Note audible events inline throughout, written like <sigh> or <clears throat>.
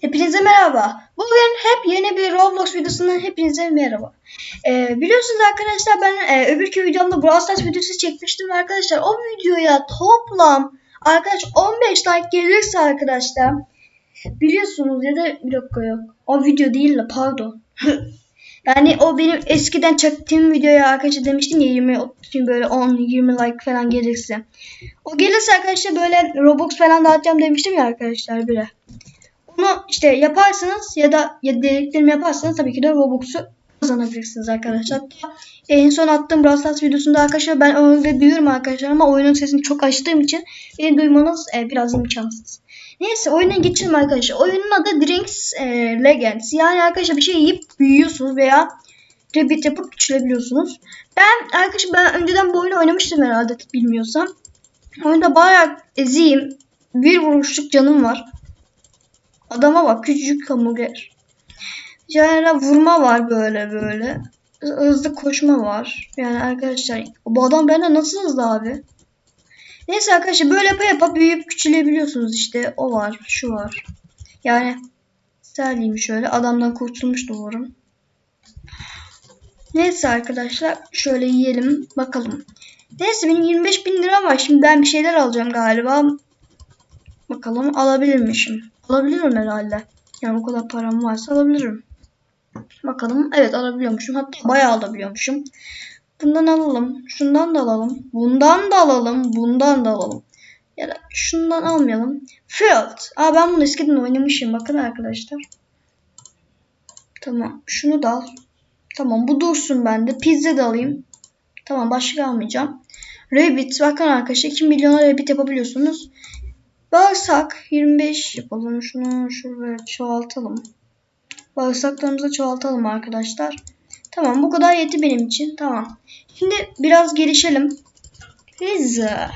Hepinize merhaba. Bugün hep yeni bir Roblox videosundan hepinize merhaba. Ee, biliyorsunuz arkadaşlar ben e, öbürkü videomda Brawl Stars videosu çekmiştim arkadaşlar o videoya toplam arkadaş 15 like gelirse arkadaşlar biliyorsunuz ya da bir dakika yok. O video değil de pardon. <laughs> yani o benim eskiden çektiğim videoya arkadaşlar demiştim ya 20 30 böyle 10 20 like falan gelirse. O gelirse arkadaşlar böyle Robux falan dağıtacağım demiştim ya arkadaşlar bire. Bunu işte yaparsanız ya da ya dediklerimi yaparsanız tabii ki de Robux'u kazanabilirsiniz arkadaşlar. En son attığım Brawl Stars videosunda arkadaşlar ben öyle duyuyorum arkadaşlar ama oyunun sesini çok açtığım için beni duymanız e, biraz imkansız. Neyse oyuna geçelim arkadaşlar. Oyunun adı Drinks e, Legends. Yani arkadaşlar bir şey yiyip büyüyorsunuz veya repeat yapıp küçülebiliyorsunuz. Ben arkadaşlar ben önceden bu oyunu oynamıştım herhalde bilmiyorsam. Oyunda bayağı eziyim. Bir vuruşluk canım var. Adama bak küçücük hamburger. Yani vurma var böyle böyle. Hızlı koşma var. Yani arkadaşlar bu adam benden nasıl hızlı abi? Neyse arkadaşlar böyle yapa yapa büyüyüp küçülebiliyorsunuz işte. O var şu var. Yani serleyeyim şöyle. Adamdan kurtulmuş doğru. Neyse arkadaşlar şöyle yiyelim bakalım. Neyse benim 25 bin lira var. Şimdi ben bir şeyler alacağım galiba. Bakalım alabilirmişim. Alabilirim herhalde. Yani o kadar param varsa alabilirim. Bakalım. Evet alabiliyormuşum. Hatta bayağı alabiliyormuşum. Bundan alalım. Şundan da alalım. Bundan da alalım. Bundan da alalım. Ya da şundan almayalım. Field. Aa ben bunu eskiden oynamışım. Bakın arkadaşlar. Tamam. Şunu da al. Tamam bu dursun bende. Pizza da alayım. Tamam başka almayacağım. Rabbit. Bakın arkadaşlar 2 milyona rabbit yapabiliyorsunuz. Bağırsak 25 yapalım. Şunu şuraya çoğaltalım. Bağırsaklarımızı çoğaltalım arkadaşlar. Tamam bu kadar yetti benim için. Tamam. Şimdi biraz gelişelim. Pizza.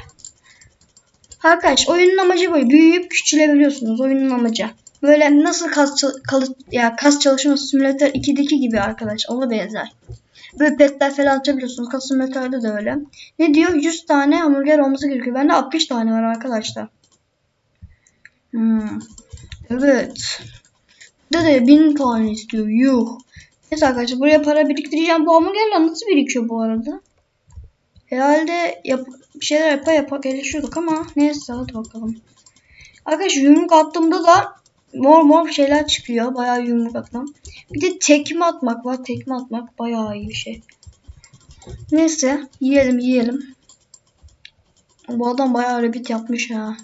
Arkadaş oyunun amacı bu. Büyüyüp küçülebiliyorsunuz. Oyunun amacı. Böyle nasıl kas, çal- ya, kas çalışma simülatör 2'deki gibi arkadaş. Ona benzer. Böyle petler falan açabiliyorsunuz. Kas simülatörde de öyle. Ne diyor? 100 tane hamburger olması gerekiyor. Bende 60 tane var arkadaşlar. Hmm. Evet. Burada da 1000 tane istiyor. Yuh. Neyse arkadaşlar buraya para biriktireceğim. Bu hamburgerler nasıl birikiyor bu arada? Herhalde yap bir şeyler yapa yapa gelişiyorduk ama neyse hadi bakalım. Arkadaşlar yumruk attığımda da mor mor şeyler çıkıyor. Bayağı yumruk atmam. Bir de tekme atmak var. Tekme atmak bayağı iyi bir şey. Neyse yiyelim yiyelim. Bu adam bayağı rabbit yapmış ha.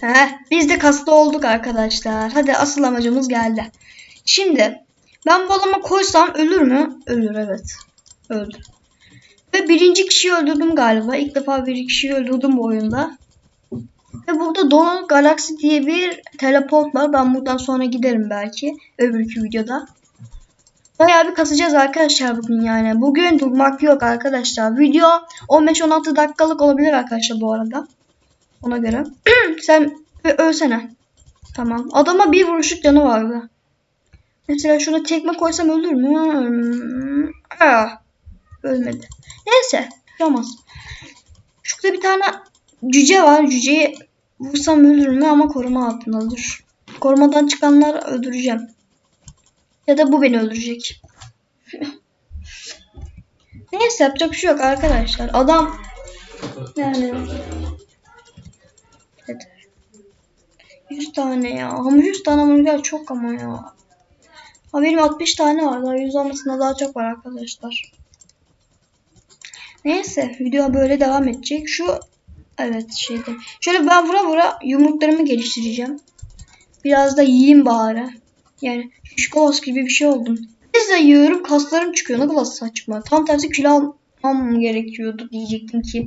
Heh, biz de kaslı olduk arkadaşlar. Hadi asıl amacımız geldi. Şimdi ben bu adama koysam ölür mü? Ölür evet. Öldü. Ve birinci kişiyi öldürdüm galiba. İlk defa bir kişiyi öldürdüm bu oyunda. Ve burada Donald Galaxy diye bir teleport var. Ben buradan sonra giderim belki. Öbürkü videoda. Bayağı bir kasacağız arkadaşlar bugün yani. Bugün durmak yok arkadaşlar. Video 15-16 dakikalık olabilir arkadaşlar bu arada. Ona göre. <clears throat> Sen ölsene. Tamam. Adama bir vuruşluk canı vardı. Mesela şuna tekme koysam ölür mü? Hmm. Aa, ölmedi. Neyse. Olmaz. Şurada bir tane cüce var. Cüceyi vursam ölür mü ama koruma altındadır. Korumadan çıkanları öldüreceğim. Ya da bu beni öldürecek. <laughs> Neyse yapacak bir şey yok arkadaşlar. Adam yani Evet. 100 tane ya. Ama 100 tane hamburger çok ama ya. Ha benim 60 tane var. Daha 100 olmasına daha çok var arkadaşlar. Neyse video böyle devam edecek. Şu evet şeyde. Şöyle ben vura vura yumruklarımı geliştireceğim. Biraz da yiyeyim bari. Yani şokolas gibi bir şey oldum. Pizza yiyorum kaslarım çıkıyor. Ne kadar saçma. Tam tersi kilo almam gerekiyordu diyecektim ki.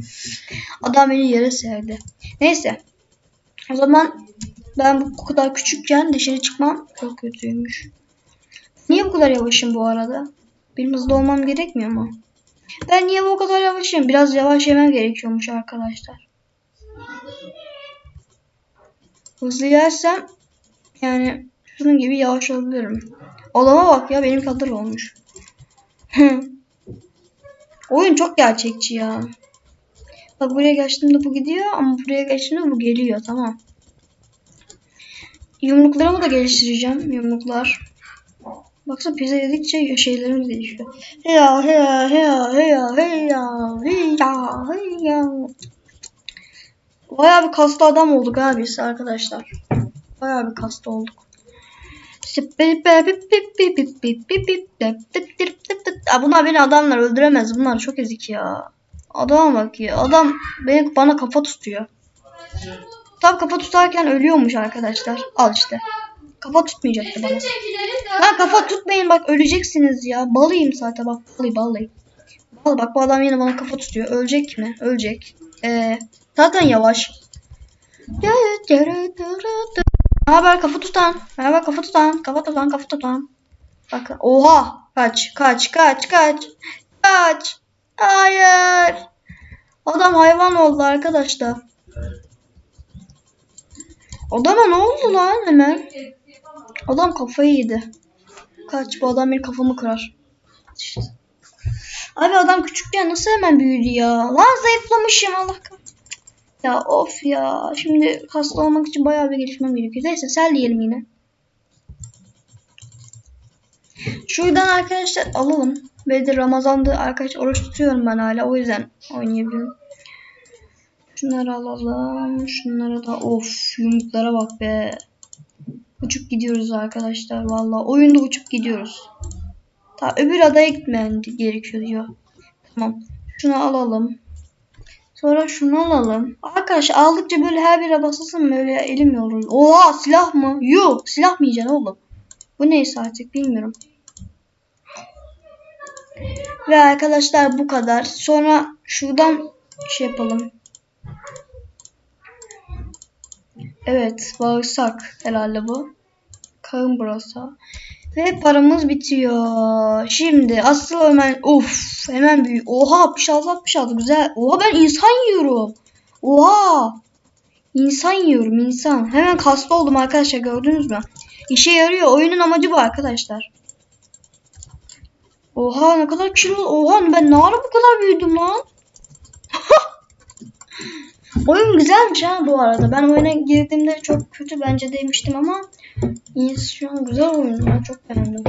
Adam beni yere serdi. Neyse. O zaman ben bu kadar küçükken dışarı çıkmam çok kötüymüş. Niye bu kadar yavaşım bu arada? Benim hızlı olmam gerekmiyor mu? Ben niye bu kadar yavaşım? Biraz yavaş yemem gerekiyormuş arkadaşlar. Hızlı yersem yani şunun gibi yavaş olabilirim. Olama bak ya benim kadar olmuş. <laughs> Oyun çok gerçekçi ya. Bak buraya geçtiğimde bu gidiyor ama buraya geçtiğimde bu geliyor tamam. yumruklarımı da geliştireceğim. Yumruklar. Baksana pizza yedikçe şeylerimiz değişiyor. Heya heya heya heya heya heya heya. Bayağı bir kaslı adam olduk ha biz arkadaşlar. Bayağı bir kaslı olduk. Bunlar beni adamlar öldüremez. Bunlar çok ezik ya. Adama bak ya. Adam beni bana kafa tutuyor. Tam kafa tutarken ölüyormuş arkadaşlar. Al işte. Kafa tutmayacaktı bana. Lan kafa tutmayın bak öleceksiniz ya. Balıyım zaten bak balı balı. Bal bak bu adam yine bana kafa tutuyor. Ölecek mi? Ölecek. Ee, zaten yavaş. Ne haber kafa tutan? Haber kafa tutan? Kafa tutan kafa tutan. Bak oha kaç kaç kaç kaç kaç. Hayır. Adam hayvan oldu arkadaşlar. Adama ne oldu lan hemen? Adam kafayı yedi. Kaç bu adam benim kafamı kırar. Abi adam küçükken nasıl hemen büyüdü ya? Lan zayıflamışım Allah. Ya of ya. Şimdi hasta olmak için bayağı bir gelişmem gerekiyor. Neyse sel diyelim yine. Şuradan arkadaşlar alalım. Ve de Ramazan'da arkadaş oruç tutuyorum ben hala. O yüzden oynayabiliyorum. Şunları alalım. Şunlara da of yumruklara bak be. Uçup gidiyoruz arkadaşlar valla. Oyunda uçup gidiyoruz. Ta öbür adaya gitmen gerekiyor diyor. Tamam. Şunu alalım. Sonra şunu alalım. Arkadaş aldıkça böyle her bire basılsın böyle elim yorulur. Oha silah mı? Yok silah mı yiyeceksin oğlum? Bu neyse artık bilmiyorum. Ve arkadaşlar bu kadar. Sonra şuradan şey yapalım. Evet bağırsak herhalde bu. Karın burası. Ve paramız bitiyor. Şimdi asıl hemen of hemen büyük. Oha 66 66 güzel. Oha ben insan yiyorum. Oha. İnsan yiyorum insan. Hemen kaslı oldum arkadaşlar gördünüz mü? İşe yarıyor. Oyunun amacı bu arkadaşlar. Oha ne kadar kilo. Oha ben ne ara bu kadar büyüdüm lan? <laughs> Oyun güzelmiş ha bu arada. Ben oyuna girdiğimde çok kötü bence demiştim ama şu an güzel oyun. Ben çok beğendim.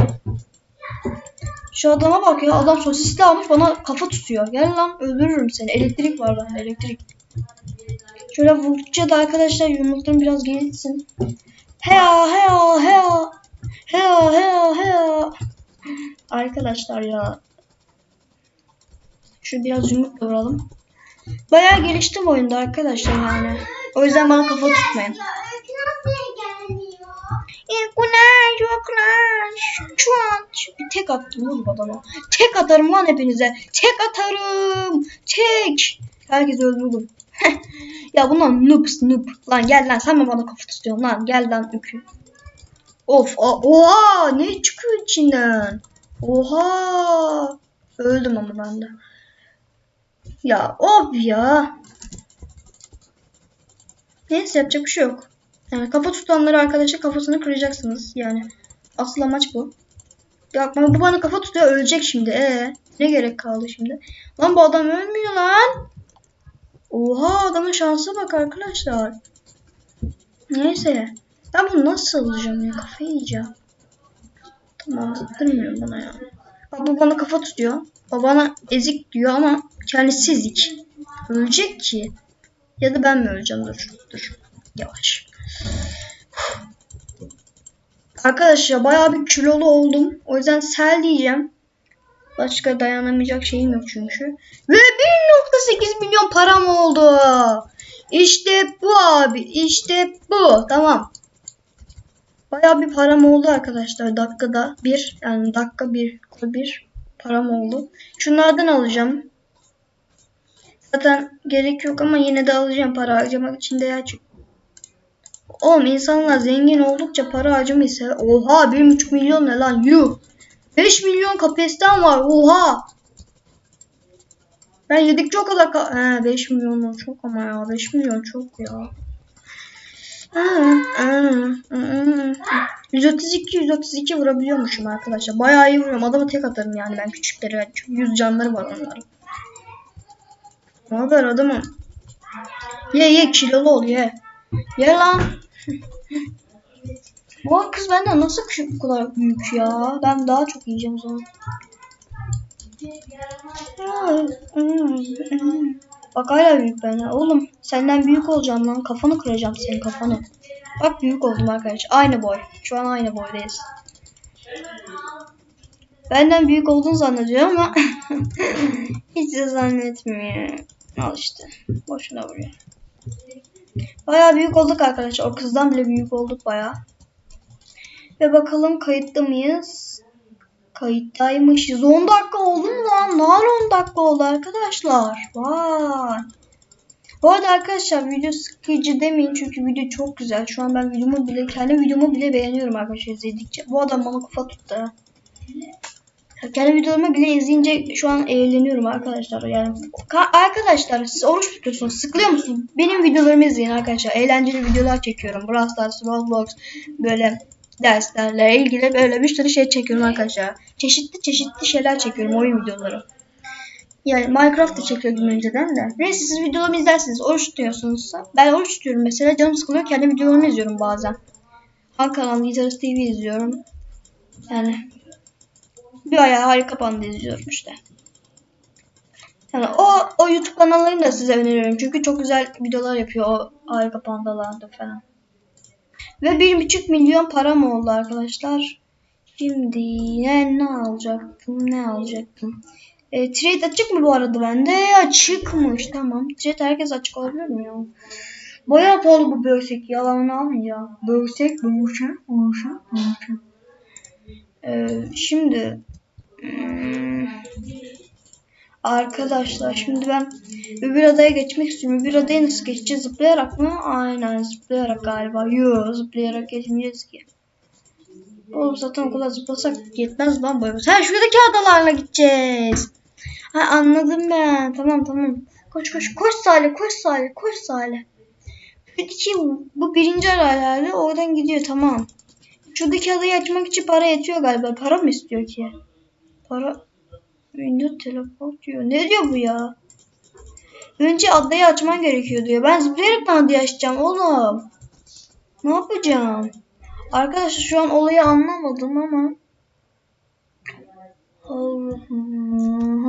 Şu adama bak ya. Adam sosisli almış bana kafa tutuyor. Gel lan öldürürüm seni. Elektrik var bende elektrik. Şöyle vurdukça da arkadaşlar yumruklarım biraz gelişsin. Heya heya heya. Heya heya heya. Arkadaşlar ya. Şu biraz yumrukla vuralım. Bayağı geliştim oyunda arkadaşlar yani. O yüzden bana kafa tutmayın. Güneş, yok. Şu an bir tek attım oğlum adama. Tek atarım lan hepinize. Tek atarım. Tek. Herkes öldürdüm. <laughs> ya bunlar noobs noob. Lan gel lan sen mi bana kafa tutuyorsun lan. Gel lan ükü. Of. Oha. Ne çıkıyor içinden? Oha. Öldüm ama ben de. Ya of ya. Neyse yapacak bir şey yok. Yani kafa tutanları arkadaşa kafasını kıracaksınız. Yani asıl amaç bu. Ya bu bana kafa tutuyor ölecek şimdi. Ee, ne gerek kaldı şimdi? Lan bu adam ölmüyor lan. Oha adamın şansa bak arkadaşlar. Neyse. Ben bunu nasıl alacağım ya? Kafayı yiyeceğim. Tamam attırmıyorum bana ya. Bak bu bana kafa tutuyor. O bana ezik diyor ama kendisi ezik. Ölecek ki. Ya da ben mi öleceğim? Dur. Dur. Yavaş. Arkadaşlar bayağı bir kilolu oldum. O yüzden sel diyeceğim. Başka dayanamayacak şeyim yok çünkü. Ve 1.8 milyon param oldu. İşte bu abi. İşte bu. Tamam. Bayağı bir param oldu arkadaşlar. Dakikada bir. Yani dakika bir. Bir param oldu. Şunlardan alacağım. Zaten gerek yok ama yine de alacağım para harcamak için değer çünkü. Oğlum insanlar zengin oldukça para harcamayı sever. Oha 1.5 milyon ne lan yuh. 5 milyon kapasitem var oha. Ben yedikçe o kadar ka- He 5 milyon çok ama ya 5 milyon çok ya. Ha, ha, ha. 132 132 vurabiliyormuşum arkadaşlar. Bayağı iyi vuruyorum. Adamı tek atarım yani ben küçüklere. Çünkü 100 canları var onların. Ne haber adamım? Ye ye kilolu ol ye. Ye lan. <laughs> Bu kız benden nasıl küçük bu kadar büyük ya? Ben daha çok yiyeceğim o zaman. Bak hala büyük benden. Oğlum senden büyük olacağım lan. Kafanı kıracağım senin kafanı. Bak büyük oldum arkadaş. Aynı boy. Şu an aynı boydayız. Benden büyük olduğunu zannediyor ama <laughs> hiç de zannetmiyor. Al işte. Boşuna vuruyor. Bayağı büyük olduk arkadaşlar. O kızdan bile büyük olduk bayağı. Ve bakalım kayıtlı mıyız? Kayıttaymışız. 10 dakika oldu mu lan? Nar 10 dakika oldu arkadaşlar. Vay. Bu arada arkadaşlar video sıkıcı demeyin çünkü video çok güzel. Şu an ben videomu bile kendi videomu bile beğeniyorum arkadaşlar izledikçe. Bu adam bana kafa tuttu. Kendi videolarımı bile izleyince şu an eğleniyorum arkadaşlar. Yani Ka- arkadaşlar siz oruç tutuyorsunuz. Sıkılıyor musunuz? Benim videolarımı izleyin arkadaşlar. Eğlenceli videolar çekiyorum. Brawl Stars, Roblox böyle derslerle ilgili böyle bir sürü şey çekiyorum arkadaşlar. Çeşitli çeşitli şeyler çekiyorum oyun videoları. Yani Minecraft da çekiyordum önceden de. Neyse siz videolarımı izlersiniz. Oruç tutuyorsunuzsa. Ben oruç tutuyorum mesela. Canım sıkılıyor. Kendi videolarımı izliyorum bazen. Han kanalında Gitarist TV izliyorum. Yani bir ayağı harika panda izliyorum işte. Yani o, o YouTube kanallarını da size öneriyorum. Çünkü çok güzel videolar yapıyor o harika pandalarda falan. Ve bir buçuk milyon param oldu arkadaşlar. Şimdi ne, ne alacaktım ne alacaktım. E, trade açık mı bu arada bende? Açıkmış tamam. Trade herkes açık olabilir mi ya? Bayağı pahalı bu böğsek yalan almayacağım. Böğsek, böğsek, böğsek, böğsek. Ee, şimdi arkadaşlar şimdi ben öbür adaya geçmek istiyorum. Öbür adaya nasıl geçeceğiz? Zıplayarak mı? Aynen zıplayarak galiba. Yo zıplayarak geçmeyeceğiz ki. Oğlum zaten o kadar zıplasak yetmez lan boyumuz. Ha şuradaki adalarla gideceğiz. Ha anladım ben. Tamam tamam. Koş koş koş Salih koş Salih koş Salih. Şuradaki bu birinci ada herhalde oradan gidiyor tamam. Şuradaki adayı açmak için para yetiyor galiba. Para mı istiyor ki? Para... Windows teleport diyor. Ne diyor bu ya? Önce adayı açman gerekiyor diyor. Ben zıplayarak adayı açacağım oğlum? Ne yapacağım? Arkadaşlar şu an olayı anlamadım ama. Allah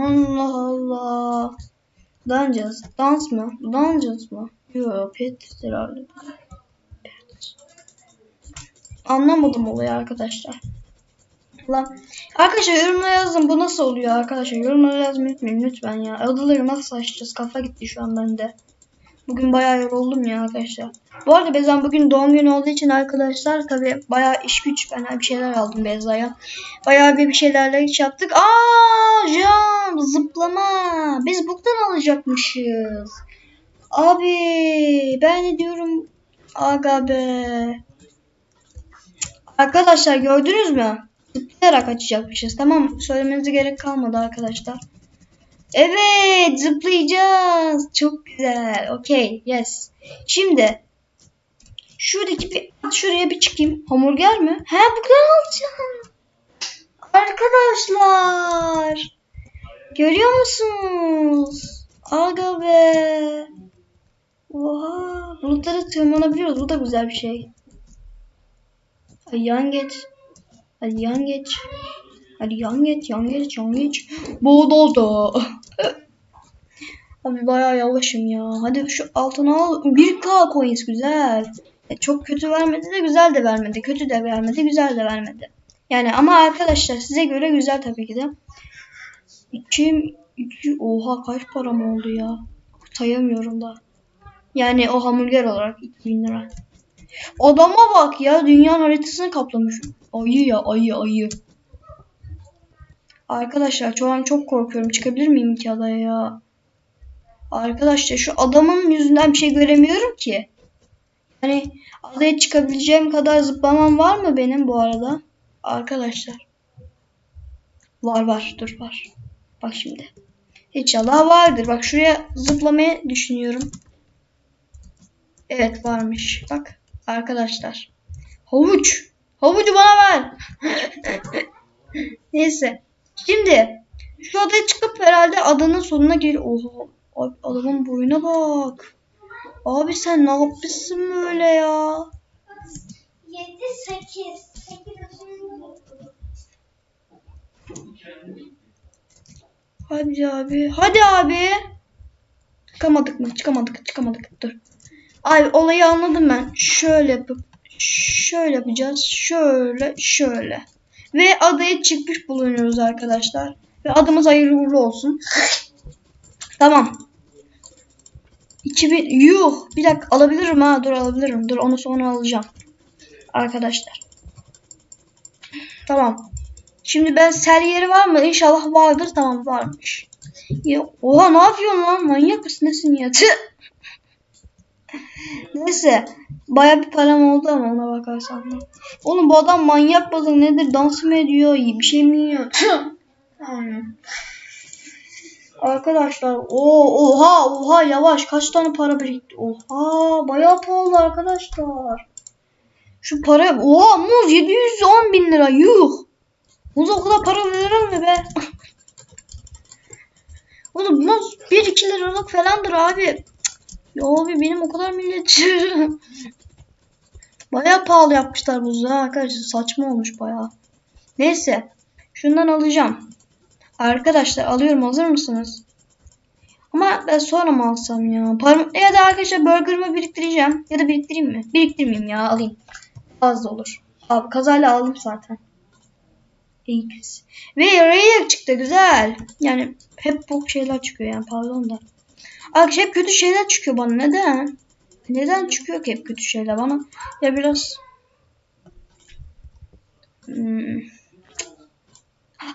Allah Allah. Danacağız. Dans mı? Danacağız mı? Yok pet herhalde. Anlamadım olayı arkadaşlar. Lan. Arkadaşlar yorumlara yazın bu nasıl oluyor arkadaşlar. Yorumlara yazmayı unutmayın lütfen ya. Adaları nasıl açacağız? Kafa gitti şu an bende. Bugün bayağı yoruldum ya arkadaşlar. Bu arada Bezan bugün doğum günü olduğu için arkadaşlar tabi bayağı iş güç ben bir şeyler aldım Beza'ya. Bayağı bir bir şeylerle iş yaptık. Aa jump zıplama. Biz buktan alacakmışız. Abi ben ne diyorum? Aga be. Arkadaşlar gördünüz mü? Zıplayarak açacakmışız. Tamam söylemenize gerek kalmadı arkadaşlar. Evet zıplayacağız. Çok güzel. Okey. Yes. Şimdi şuradaki bir şuraya bir çıkayım. Hamburger mi? He buradan alacağım. Arkadaşlar. Görüyor musunuz? Aga be. Oha. Bulutlara tırmanabiliyoruz. Bu da güzel bir şey. Hadi yan geç. Hadi yan geç. Hadi yan geç, yan geç, yan geç. Bododo. <laughs> Abi bayağı yavaşım ya. Hadi şu altına al. 1k coins güzel. E, çok kötü vermedi de güzel de vermedi. Kötü de vermedi, güzel de vermedi. Yani ama arkadaşlar size göre güzel tabii ki de. 2 2 oha kaç param oldu ya. Sayamıyorum da. Yani o hamburger olarak 2000 lira. Adama bak ya dünyanın haritasını kaplamış. Ayı ya ayı ayı. Arkadaşlar şu an çok korkuyorum. Çıkabilir miyim ki adaya ya? Arkadaşlar şu adamın yüzünden bir şey göremiyorum ki. Hani adaya çıkabileceğim kadar zıplamam var mı benim bu arada? Arkadaşlar. Var var dur var. Bak şimdi. İnşallah vardır. Bak şuraya zıplamayı düşünüyorum. Evet varmış. Bak arkadaşlar. Havuç. Havucu bana ver. <laughs> Neyse. Şimdi şu adaya çıkıp herhalde adanın sonuna gel. Oha. Abi, adamın boyuna bak. Abi sen ne yapmışsın böyle ya? 7 Sekiz. Sekiz Hadi abi. Hadi abi. Çıkamadık mı? Çıkamadık. Çıkamadık. Dur. Ay olayı anladım ben. Şöyle yapıp şöyle yapacağız. Şöyle şöyle. Ve adaya çıkmış bulunuyoruz arkadaşlar. Ve adımız hayırlı uğurlu olsun. <laughs> tamam. 2000 yuh bir dakika alabilirim ha dur alabilirim dur onu sonra alacağım arkadaşlar tamam şimdi ben sel yeri var mı İnşallah vardır tamam varmış ya, oha ne yapıyorsun lan manyak mısın nesin ya Tüh. Neyse baya bir param oldu ama ona bakarsan da. oğlum bu adam manyak balık nedir? Dans mı ediyor? Bir şey mi yiyor. <clears throat> Arkadaşlar o oha oha yavaş. Kaç tane para birikti? Oha bayağı pahalı arkadaşlar. Şu para oha muz 710 bin lira. Yuh. Muza o kadar para verir mi be. <clears throat> Oğlum muz 1-2 liralık falandır abi. Ya abi benim o kadar millet <laughs> bayağı pahalı yapmışlar muzu ha arkadaşlar saçma olmuş bayağı neyse şundan alacağım Arkadaşlar alıyorum hazır mısınız? Ama ben sonra mı alsam ya? Parm ya da arkadaşlar burgerımı biriktireceğim. Ya da biriktireyim mi? Biriktirmeyeyim ya alayım. Fazla olur. Abi kazayla aldım zaten. Ve Rayek çıktı güzel. Yani hep bok şeyler çıkıyor yani pardon da. Arkadaşlar hep kötü şeyler çıkıyor bana. Neden? Neden çıkıyor ki hep kötü şeyler bana? Ya biraz... Hmm.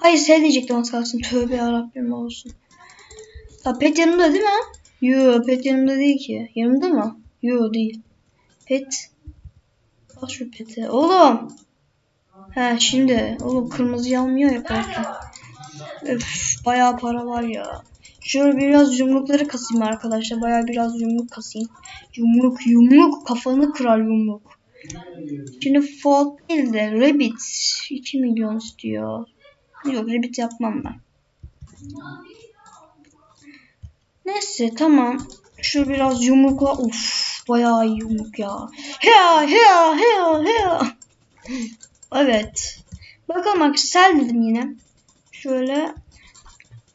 Ay sen diyecektim az kalsın. Tövbe yarabbim olsun. Ha, pet yanımda değil mi? Yo pet yanımda değil ki. Yanımda mı? Yo değil. Pet. Bak şu pete. Oğlum. He şimdi. Oğlum kırmızı almıyor ya. Öf bayağı para var ya. Şöyle biraz yumrukları kasayım arkadaşlar. Bayağı biraz yumruk kasayım. Yumruk yumruk kafanı kırar yumruk. Şimdi Fault değil de Rabbit 2 milyon istiyor. Yok Rabbit yapmam ben. Neyse tamam. Şu biraz yumrukla uf bayağı iyi yumruk ya. Hea hea hea hea. Evet. Bakalım arkadaşlar sel dedim yine. Şöyle.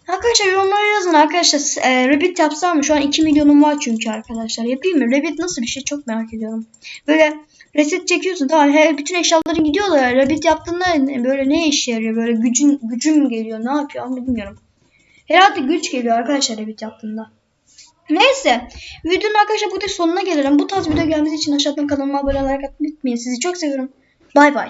Arkadaşlar yorumlara yazın arkadaşlar. E, Rabbit yapsam mı? Şu an 2 milyonum var çünkü arkadaşlar. Yapayım mı? Rabbit nasıl bir şey çok merak ediyorum. Böyle reset çekiyorsun tamam her bütün eşyaların gidiyor da Rabbit yaptığında böyle ne işe yarıyor? Böyle gücün mü geliyor? Ne yapıyor? Bilmiyorum. Herhalde güç geliyor arkadaşlar Rabbit yaptığında. Neyse. Videonun arkadaşlar burada sonuna gelelim. Bu tarz video gelmesi için aşağıdan kanalıma abone olarak atmayı unutmayın. Sizi çok seviyorum. Bay bay.